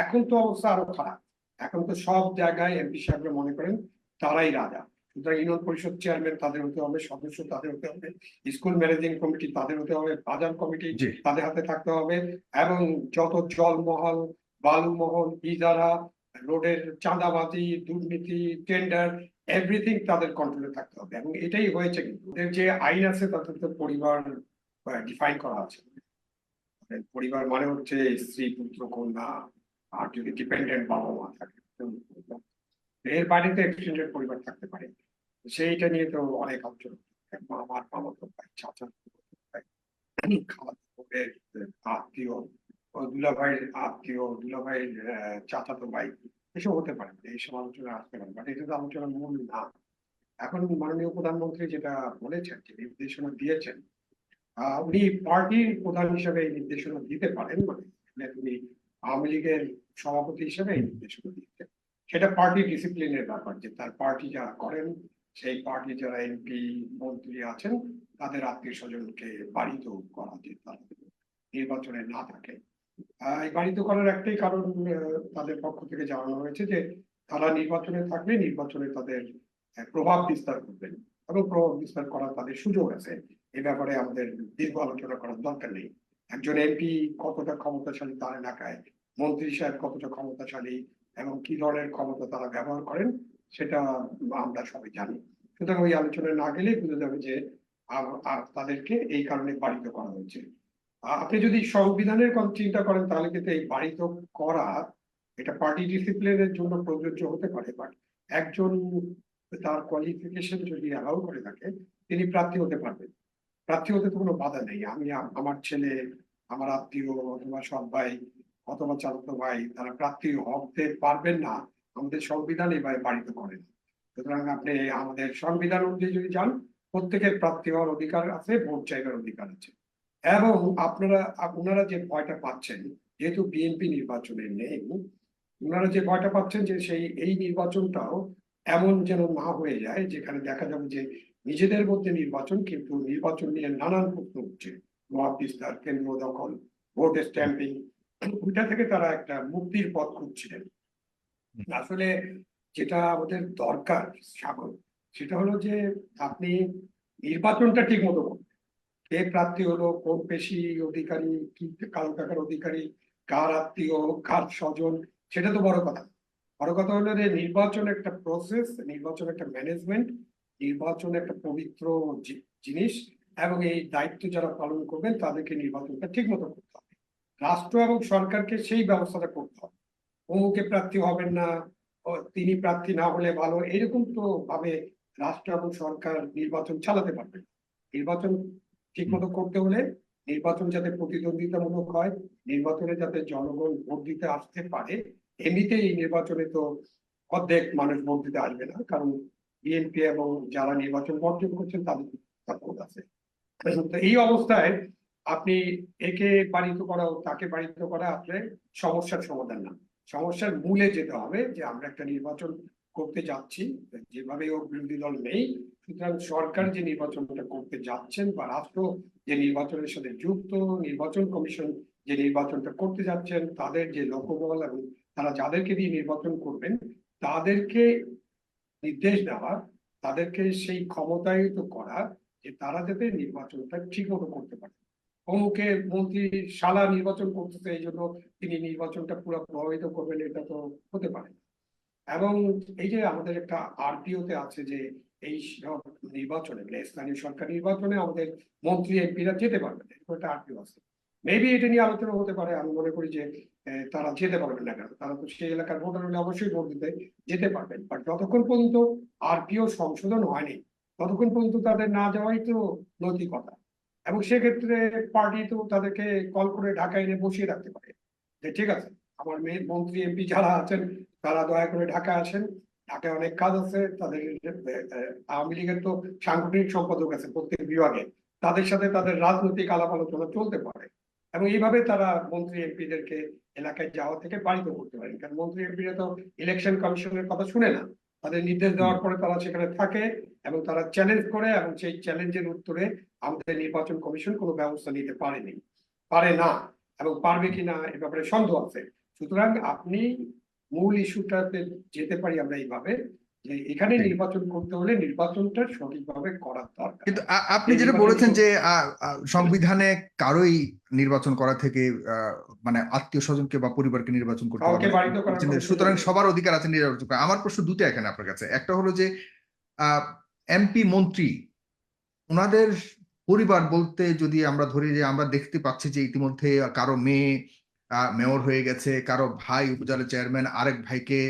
এখন তো অবস্থা আরও খারাপ। এখন তো সব জায়গায় এমপি সাহেবরা মনে করেন তারাই রাজা। সুতরাং ইউনিয়ন পরিষদ চেয়ারম্যান তাদের হতে হবে সদস্য তাদের হতে হবে স্কুল ম্যানেজিং কমিটি তাদের হতে হবে বাজার কমিটি তাদের হাতে থাকতে হবে এবং যত জলমহল বালুমহল ইজারা রোডের চাঁদাবাজি দুর্নীতি টেন্ডার এভরিথিং তাদের কন্ট্রোলে থাকতে হবে এবং এটাই হয়েছে কিন্তু। ওদের যে আইন আছে তাতে তো পরিবার ডিফাইন করা আছে। পরিবার মানে হচ্ছে স্ত্রী পুত্র কন্যা আর যদি ডিপেন্ডেন্ট বাবা মা থাকে এর বাইরে তো এক্সটেন্ডেড পরিবার থাকতে পারে। সেইটা নিয়ে তো অনেক আলোচনা। আমার মামাতো ভাই চাচা খালাতো আত্মীয় দুলাভাইয়ের আত্মীয় দুলাভাইয়ের আহ, চাচাতো ভাই। এসব হতে পারে এইসব আলোচনা আসতে পারে বাট এটা তো আলোচনার মূল না। এখন মাননীয় প্রধানমন্ত্রী যেটা বলেছেন যে নির্দেশনা দিয়েছেন উনি পার্টির প্রধান হিসেবে এই নির্দেশনা দিতে পারেন। মানে এখানে উনি আওয়ামী লীগের সভাপতি হিসেবে সেটা পার্টি ডিসিপ্লিনের ব্যাপার, যে তার পার্টি যারা করেন, সেই পার্টি যারা এমপি মন্ত্রী আছেন, তাদের আত্মীয় স্বজনকে বাড়িত করা যে নির্বাচনে না থাকে। এই বাড়িত করার একটাই কারণ তাদের পক্ষ থেকে জানানো হয়েছে যে তারা নির্বাচনে থাকলে নির্বাচনে তাদের প্রভাব বিস্তার করবেন এবং প্রভাব বিস্তার করার তাদের সুযোগ আছে। এ ব্যাপারে আমাদের দীর্ঘ আলোচনা করার দরকার নেই। একজন এমপি কতটা ক্ষমতাশালী তার এলাকায়, মন্ত্রী সাহেব কতটা ক্ষমতাশালী এবং কি ধরনের ক্ষমতা তারা ব্যবহার করেন, সেটা আমরা সবাই জানি। সুতরাং ওই আলোচনায় না গেলেই বুঝে যাবে যে তাদেরকে এই কারণে বাড়িত করা হয়েছে। আপনি যদি সংবিধানের কথা চিন্তা করেন, তাহলে কিন্তু এই বাড়িত করা এটা পার্টি ডিসিপ্লিনের জন্য প্রযোজ্য হতে পারে বাট একজন তার কোয়ালিফিকেশন যদি অ্যালাউ করে থাকে, তিনি প্রার্থী হতে পারবেন। প্রার্থী হতে তো কোনো বাধা নেই। আমি আমার ছেলে, আমার আত্মীয় অথবা সব ভাই অথবা চালক ভাই, তারা প্রার্থী হতে পারবেন না। আমাদের সংবিধান এবার বাড়িতে করে না। সুতরাং আপনি আমাদের সংবিধান অনুযায়ী যদি যান, প্রত্যেকের প্রার্থী হওয়ার অধিকার আছে, ভোট চাইবার অধিকার আছে। এবং আপনারা ওনারা যে ভয়টা পাচ্ছেন, যেহেতু বিএনপি নির্বাচনে নেই, ওনারা যে ভয়টা পাচ্ছেন যে সেই, এই নির্বাচনটাও এমন যেন না হয়ে যায়, যেখানে দেখা যাবে যে নিজেদের মধ্যে নির্বাচন কিন্তু নির্বাচন নিয়ে নানান প্রশ্ন উঠছে। মত বিস্তার কেন্দ্র দখল ভোট স্ট্যাম্পিং ওইটা থেকে তারা একটা মুক্তির পথ খুঁজছিলেন। আসলে যেটা আমাদের দরকার সাগর সেটা হলো যে আপনি নির্বাচনটা ঠিক মতো করবেন কে প্রার্থী হলো কোন পেশি অধিকারী কি কালো টাকার অধিকারী কার আত্মীয় কার স্বজন সেটা তো বড় কথা। বড় কথা হলো যে নির্বাচন একটা প্রসেস নির্বাচন একটা ম্যানেজমেন্ট নির্বাচন একটা পবিত্র জিনিস এবং এই দায়িত্ব যারা পালন করবেন তাদেরকে নির্বাচনটা ঠিক মতো করতে হবে। রাষ্ট্র এবং সরকারকে সেই ব্যবস্থাটা করতে হবে। অমুকে প্রার্থী হবেন না তিনি প্রার্থী না হলে ভালো, এরকম তো ভাবে রাষ্ট্র এবং সরকার নির্বাচন চালাতে পারবে নির্বাচন ঠিক মতো করতে হলে নির্বাচন যাতে প্রতিদ্বন্দ্বিতামূলক হয়, নির্বাচনে যাতে জনগণ ভোট দিতে আসতে পারে, এমনিতেই নির্বাচনে তো অর্ধেক মানুষ ভোট দিতে আসবে না, কারণ বিএনপি এবং যারা নির্বাচন বর্জন করছেন তাদের আছে। এই অবস্থায় আপনি একে বাড়িত করা তাকে বাড়িত করা আসলে সমস্যার সমাধান না। সমস্যার মূলে যেতে হবে যে আমরা একটা নির্বাচন করতে যাচ্ছি, যেভাবে ও বিরোধী দল নেই, সুতরাং সরকার যে নির্বাচনটা করতে যাচ্ছেন বা রাষ্ট্র যে নির্বাচনের সাথে যুক্ত, নির্বাচন কমিশন যে নির্বাচনটা করতে যাচ্ছেন, তাদের যে লোকবল এবং তারা যাদেরকে দিয়ে নির্বাচন করবেন, তাদেরকে নির্দেশ দেওয়া, তাদেরকে সেই ক্ষমতায়িত করা যে তারা যাতে নির্বাচনটা ঠিক মতো করতে পারে। অমুকে মন্ত্রী শালা নির্বাচন করতেছে, এই জন্য তিনি নির্বাচনটা পুরো প্রভাবিত করবেন, এটা তো হতে পারে এবং এই যে আমাদের একটা আরপিও তে আছে যে এই সব নির্বাচনে মানে স্থানীয় সরকার নির্বাচনে আমাদের মন্ত্রী, এমপিরা যেতে পারবে এরকম একটা আরপিও আছে। মেবি এটা নিয়ে আলোচনা হতে পারে। আমি মনে করি যে তারা যেতে পারবেন না কেন? তারা তো সেই এলাকার ভোটার হলে অবশ্যই ভোট দিতে যেতে পারবেন। বাট যতক্ষণ পর্যন্ত আরপিও সংশোধন হয়নি, ততক্ষণ পর্যন্ত তাদের না যাওয়াই তো নৈতিকতা। এবং সেক্ষেত্রে পার্টি তো তাদেরকে কল করে ঢাকায় এনে বসিয়ে রাখতে পারে। যে ঠিক আছে, আমার মেয়ে মন্ত্রী, এমপি যারা আছেন, তারা দয়া করে ঢাকা আসেন। ঢাকায় অনেক কাজ আছে। তাদের আওয়ামী লীগের তো সাংগঠনিক সম্পাদক আছে প্রত্যেক বিভাগে। তাদের সাথে তাদের রাজনৈতিক আলাপ আলোচনা চলতে পারে। এবং এইভাবে তারা মন্ত্রী এমপিদেরকে এলাকায় যাওয়া থেকে বাড়িতে করতে পারেন। কারণ মন্ত্রী এমপিরা তো ইলেকশন কমিশনের কথা শুনে না। তাদের নির্দেশ দেওয়ার পরে তারা সেখানে থাকে এবং তারা চ্যালেঞ্জ করে এবং সেই চ্যালেঞ্জের উত্তরে আমাদের নির্বাচন কমিশন কোনো ব্যবস্থা নিতে পারেনি। পারে না এবং পারবে কিনা এ ব্যাপারে সন্দেহ আছে। সুতরাং আপনি মূল ইস্যুটাতে যেতে পারি আমরা এইভাবে। যে এখানে নির্বাচন করতে হলে নির্বাচনটা সঠিকভাবে দরকার। কিন্তু আপনি যেটা বলেছেন যে সংবিধানে কারোই নির্বাচন করা থেকে মানে আত্মীয় স্বজনকে বা পরিবারকে নির্বাচন করতে হবে সুতরাং সবার অধিকার আছে নির্বাচন করা। আমার প্রশ্ন দুটো এখানে আপনার কাছে। একটা হলো যে এমপি মন্ত্রী ওনাদের পরিবার বলতে যদি আমরা ধরি যে আমরা দেখতে পাচ্ছি যে ইতিমধ্যে কারও মেয়ে আহ, মেয়র হয়ে গেছে কারও ভাই উপজেলা চেয়ারম্যান আরেক ভাইকে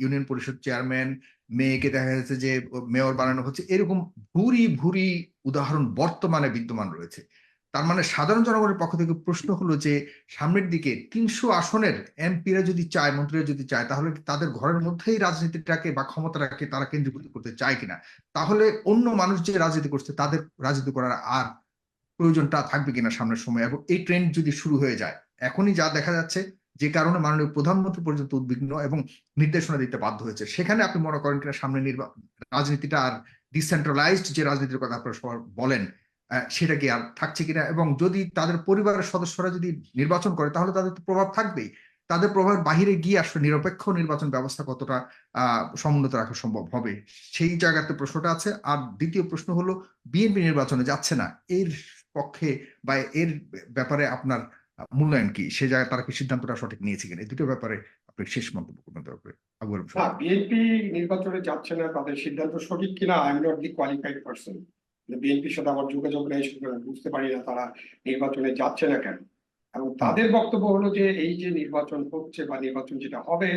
ইউনিয়ন পরিষদ চেয়ারম্যান মেয়েকে দেখা যাচ্ছে যে মেয়র বানানো হচ্ছে। এরকম ভুরি ভুরি উদাহরণ বর্তমানে বিদ্যমান রয়েছে। তার মানে সাধারণ জনগণের পক্ষ থেকে প্রশ্ন হলো যে, সামনের দিকে তিনশো আসনের এমপিরা যদি চায়, মন্ত্রীরা যদি চায়, তাহলে তাদের ঘরের মধ্যেই রাজনীতিটাকে বা ক্ষমতাটাকে তারা কেন্দ্রীভূত করতে চায় কিনা? তাহলে অন্য মানুষ যে রাজনীতি করছে, তাদের রাজনীতি করার আর প্রয়োজনটা থাকবে কিনা সামনের সময়? এবং এই ট্রেন্ড যদি শুরু হয়ে যায়, এখনই যা দেখা যাচ্ছে যে কারণে মাননীয় প্রধানমন্ত্রী পর্যন্ত উদ্বিগ্ন এবং নির্দেশনা দিতে বাধ্য হয়েছে। সেখানে আপনি মনে করেন কিনা সামনে নির্বা- রাজনীতিটা আর ডিসেন্ট্রালাইজড যে রাজনীতির কথা আপনারা বলেন সেটা কি আর থাকছে কিনা? এবং যদি তাদের পরিবারের সদস্যরা যদি নির্বাচন করে, তাহলে তাদের তো প্রভাব থাকবেই। তাদের প্রভাবের বাহিরে গিয়ে আসলে নিরপেক্ষ নির্বাচন ব্যবস্থা কতটা সমুন্নত রাখা সম্ভব হবে, সেই জায়গাতে প্রশ্নটা আছে। আর দ্বিতীয় প্রশ্ন হলো, বিএনপি নির্বাচনে যাচ্ছে না, এর পক্ষে বা এর ব্যাপারে আপনার মূল্যায়ন কি? সে জায়গায় তারা কি সিদ্ধান্তটা সঠিক নিয়েছে কিনা এই দুটো ব্যাপারে আপনি শেষ মন্তব্য করবেন। বিএনপি নির্বাচনে যাচ্ছে না, তাদের সিদ্ধান্ত সঠিক কিনা I am not the qualified person বিএনপির সাথে আমার যোগাযোগ নেই বুঝতে পারি না তারা নির্বাচনে যাচ্ছে না কেন। এবং তাদের বক্তব্য হলো যে, এই যে নির্বাচন হচ্ছে বা নির্বাচন যেটা হবে,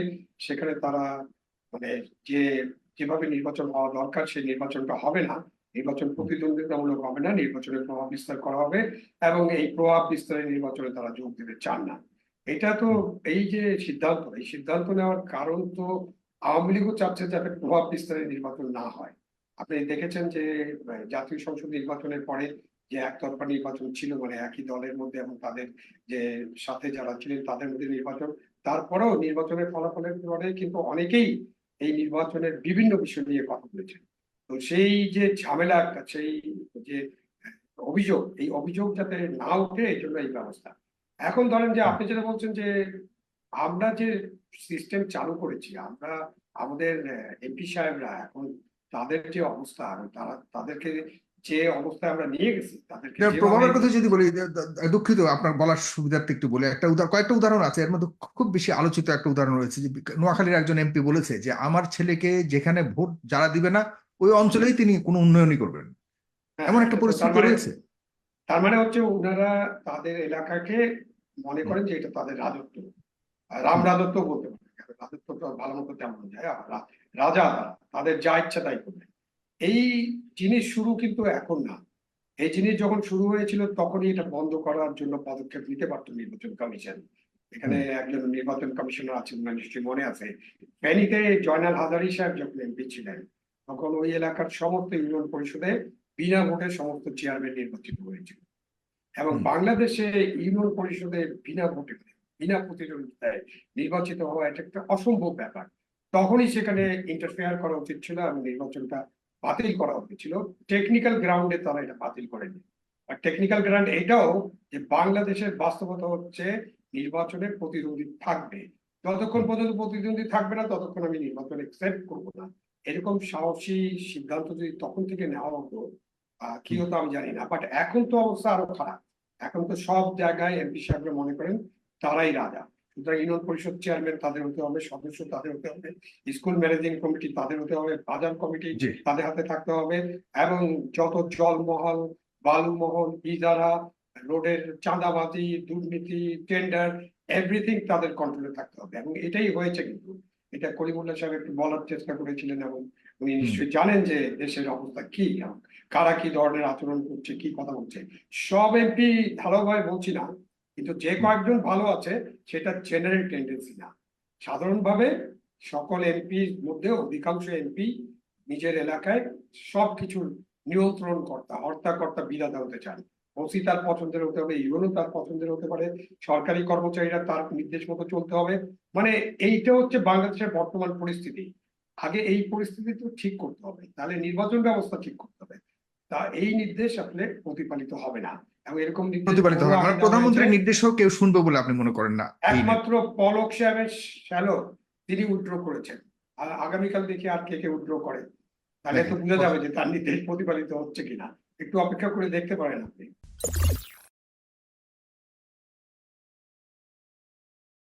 সেখানে তারা মানে যে, যেভাবে নির্বাচন হওয়া দরকার, সেই নির্বাচনটা হবে না। নির্বাচন প্রতিদ্বন্দ্বিতামূলক হবে না, নির্বাচনের প্রভাব বিস্তার করা হবে এবং এই প্রভাব বিস্তারের নির্বাচনে তারা যোগ দিতে চান না। এটা তো এই যে সিদ্ধান্ত, এই সিদ্ধান্ত নেওয়ার কারণ তো আওয়ামী লীগও চাচ্ছে যাতে প্রভাব বিস্তারের নির্বাচন না হয়। আপনি দেখেছেন যে জাতীয় সংসদ নির্বাচনের পরে যে একতরফা নির্বাচন ছিল মানে একই দলের মধ্যে এবং তাদের যে সাথে যারা ছিলেন তাদের মধ্যে নির্বাচন, তারপরেও নির্বাচনের ফলাফলের পরে কিন্তু অনেকেই এই নির্বাচনের বিভিন্ন বিষয় নিয়ে কথা বলেছেন। তো সেই যে ঝামেলা একটা সেই যে অভিযোগ এই অভিযোগ যাতে না উঠে এই জন্য এই ব্যবস্থা। এখন ধরেন যে আপনি যেটা বলছেন যে আমরা যে সিস্টেম চালু করেছি আমরা আমাদের এমপি সাহেবরা এখন তাদের যে অবস্থা তারা তাদেরকে যে অবস্থায় আমরা নিয়ে গেছি তাদেরকে প্রভাবের কথা যদি বলি দুঃখিত আপনার বলার সুবিধার্থে একটু বলে। একটা উদাহরণ কয়েকটা উদাহরণ আছে এর মধ্যে খুব বেশি আলোচিত একটা উদাহরণ রয়েছে যে নোয়াখালীর একজন এমপি বলেছে যে আমার ছেলেকে যেখানে ভোট যারা দিবে না ওই অঞ্চলেই তিনি কোনো উন্নয়নই করবেন। হ্যাঁ, এমন একটা তার পরিস্থিতি মানে- রয়েছে। তার মানে হচ্ছে ওনারা তাদের এলাকাকে মনে করেন যে এটা তাদের রাজত্ব। রাম রাজত্ব বলতে পারেন রাজত্ব ভালো মতো তেমন যায় রাজা তাদের যা ইচ্ছা তাই করবে। এই জিনিস শুরু কিন্তু এখন না। এই জিনিস যখন শুরু হয়েছিল তখনই এটা বন্ধ করার জন্য পদক্ষেপ নিতে পারতো নির্বাচন কমিশন। এখানে একজন নির্বাচন কমিশনার আছেন নিশ্চয়ই মনে আছে। ফেনীতে জয়নাল হাজারি সাহেব যখন এমপি ছিলেন তখন ওই এলাকার সমস্ত ইউনিয়ন পরিষদে বিনা ভোটে সমস্ত চেয়ারম্যান নির্বাচিত হয়েছিল। এবং বাংলাদেশে ইউনিয়ন পরিষদে বিনা ভোটে বিনা প্রতিদ্বন্দ্বিতায় নির্বাচিত হওয়া এটা একটা অসম্ভব ব্যাপার। তখনই সেখানে ইন্টারফেয়ার করা উচিত ছিল এবং নির্বাচনটা বাতিল করা উচিত ছিল। টেকনিক্যাল গ্রাউন্ডে তারা এটা বাতিল করেনি। আর টেকনিক্যাল গ্রাউন্ড এটাও যে বাংলাদেশের বাস্তবতা হচ্ছে নির্বাচনে প্রতিদ্বন্দ্বী থাকবে। যতক্ষণ পর্যন্ত প্রতিদ্বন্দ্বী থাকবে না ততক্ষণ আমি নির্বাচন একসেপ্ট করব না। এরকম সাহসী সিদ্ধান্ত যদি তখন থেকে নেওয়া হতো কি হতো আমি জানি না বাট এখন তো অবস্থা আরও খারাপ। এখন তো সব জায়গায় এমপি সাহেবরা মনে করেন তারাই রাজা। সুতরাং ইউনিয়ন পরিষদ চেয়ারম্যান তাদের হতে হবে সদস্য তাদের হতে হবে স্কুল ম্যানেজিং কমিটি তাদের হতে হবে বাজার কমিটি তাদের হাতে থাকতে হবে এবং যত জলমহল বালুমহল ইজারা রোডের চাঁদাবাজি দুর্নীতি টেন্ডার এভরিথিং তাদের কন্ট্রোলে থাকতে হবে এবং এটাই হয়েছে কিন্তু। এটা কলিমুল্লাহ সাহেব একটু বলার চেষ্টা করেছিলেন এবং উনি নিশ্চয়ই জানেন যে দেশের অবস্থা কি কারা কি ধরনের আচরণ করছে কি কথা বলছে। সব এমপি ভালোভাবে বলছি না কিন্তু যে কয়েকজন ভালো আছে সেটা জেনারেল টেন্ডেন্সি না। সাধারণভাবে সকল এমপির মধ্যে অধিকাংশ এমপি নিজের এলাকায় সবকিছু নিয়ন্ত্রণ কর্তা হর্তাকর্তা বিধাতা হতে চান। ওসি তার পছন্দের হতে হবে ইউনো তার পছন্দের হতে পারে সরকারি কর্মচারীরা তার নির্দেশ মতো চলতে হবে। মানে এইটা হচ্ছে বাংলাদেশের বর্তমান পরিস্থিতি। আগে এই পরিস্থিতি তো ঠিক করতে হবে তাহলে নির্বাচন ব্যবস্থা ঠিক করতে হবে। তা এই নির্দেশ আসলে প্রতিপালিত হবে না। এবং এরকম প্রতিপালিত হবে মানে প্রধানমন্ত্রীর নির্দেশও কেউ শুনবে বলে আপনি মনে করেন না একমাত্র পলক সাহেবের শ্যালক তিনি উইথড্র করেছেন। আর আগামীকাল দেখি আর কে কে উইথড্র করে। তাহলে তো বোঝা যাবে যে তার নির্দেশ প্রতিপালিত হচ্ছে কিনা। একটু অপেক্ষা করে দেখতে পারেন আপনি। you